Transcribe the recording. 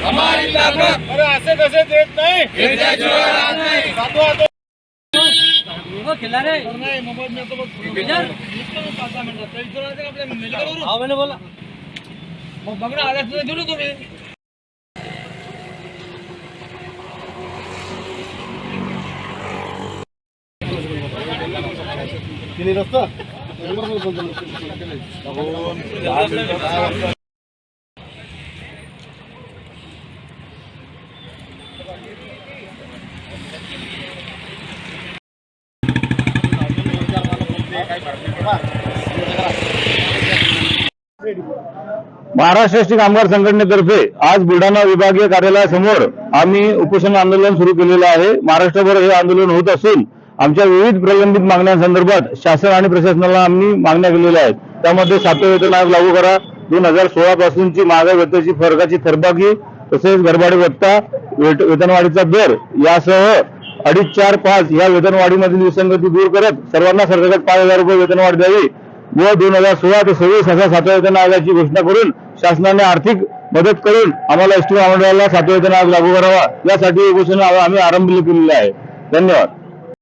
हमारी ताकत अरे असे कसे देत नाही घेतल्याशिवाय राहत नाही जातो आता वो खिला रे नाही मोबाईल मिळतो बघ विचार. निघतो ना पाच दहा मिनिटात. तर इथून आलं का आपल्या मेडिकलवरून? हाँ मैंने बोला मग बघ ना आल्यास तर देऊ ना तुम्ही महाराष्ट्र एसटी कामगार संघटनेतर्फे आज बुलढाणा विभागीय कार्यालयासमोर आम्ही उपोषण आंदोलन सुरू केलेलं आहे. महाराष्ट्रभर हे आंदोलन होत असून आमच्या विविध प्रलंबित मागण्यांसंदर्भात शासन आणि प्रशासनाला आम्ही मागण्या केलेल्या आहेत. त्यामध्ये सातव्या वेतन आयोग लागू करा. दोन हजार सोळा पासूनची महागाई वेतनाची फरकाची थरबाकी तसेच घरभाडे भत्ता वेट- वेतनवाढीचा दर यासह अडीच चार पाच या वेतनवाढीमधील विसंगती दूर करत सर्वांना सरसकट पाच हजार रुपये वेतनवाढ द्यावी व दोन हजार सोळा ते सव्वीस असा सातव्या वेतन आयोगाची घोषणा करून शासनाने आर्थिक मदत करून आम्हाला एसटी महामंडळाला सातव्या वेतन आयोग लागू करावा. यासाठी हे घोषणा आम्ही आरंभ केलेली आहे. धन्यवाद.